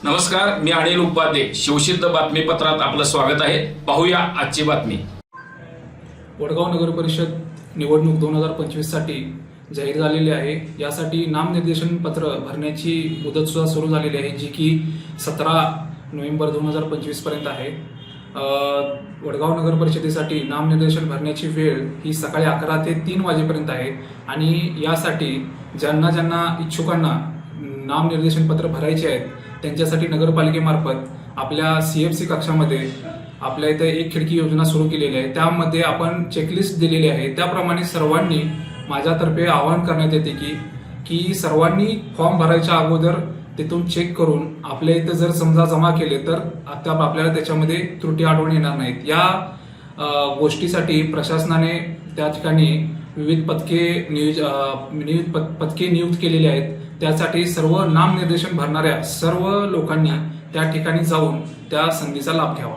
नमस्कार मी अनिल उपाध्ये. शिवसिद्ध बातमीपत्रात आपलं स्वागत आहे. पाहूया आजची बातमी. वडगाव नगर परिषद निवडणूक दोन हजार पंचवीससाठी जाहीर झालेली आहे. यासाठी नामनिर्देशन पत्र भरण्याची मुदत सुद्धा सुरू झालेली आहे जी की सतरा नोव्हेंबर दोन हजार पंचवीसपर्यंत आहे. वडगाव नगर परिषदेसाठी नामनिर्देशन भरण्याची वेळ ही सकाळी अकरा ते तीन वाजेपर्यंत आहे आणि यासाठी ज्यांना ज्यांना इच्छुकांना नामनिर्देशन पत्र भरायचे आहेत त्यांच्यासाठी नगरपालिकेमार्फत आपल्या सी एफ सी कक्षामध्ये आपल्या इथे एक खिडकी योजना सुरू केलेली आहे. त्यामध्ये आपण चेकलिस्ट दिलेली आहे. त्याप्रमाणे सर्वांनी माझ्यातर्फे आवाहन करण्यात येते की की सर्वांनी फॉर्म भरायच्या अगोदर तिथून चेक करून आपल्या इथं जर समजा जमा केले तर आता आपल्याला त्याच्यामध्ये त्रुटी आढळून येणार नाहीत. या गोष्टीसाठी प्रशासनाने त्या ठिकाणी विविध पथके नियोज विविध नियुक्त पथके नियुक्त केलेली आहेत. त्यासाठी सर्व नामनिर्देशन भरणाऱ्या सर्व लोकांनी त्या ठिकाणी जाऊन त्या संधीचा लाभ घ्यावा.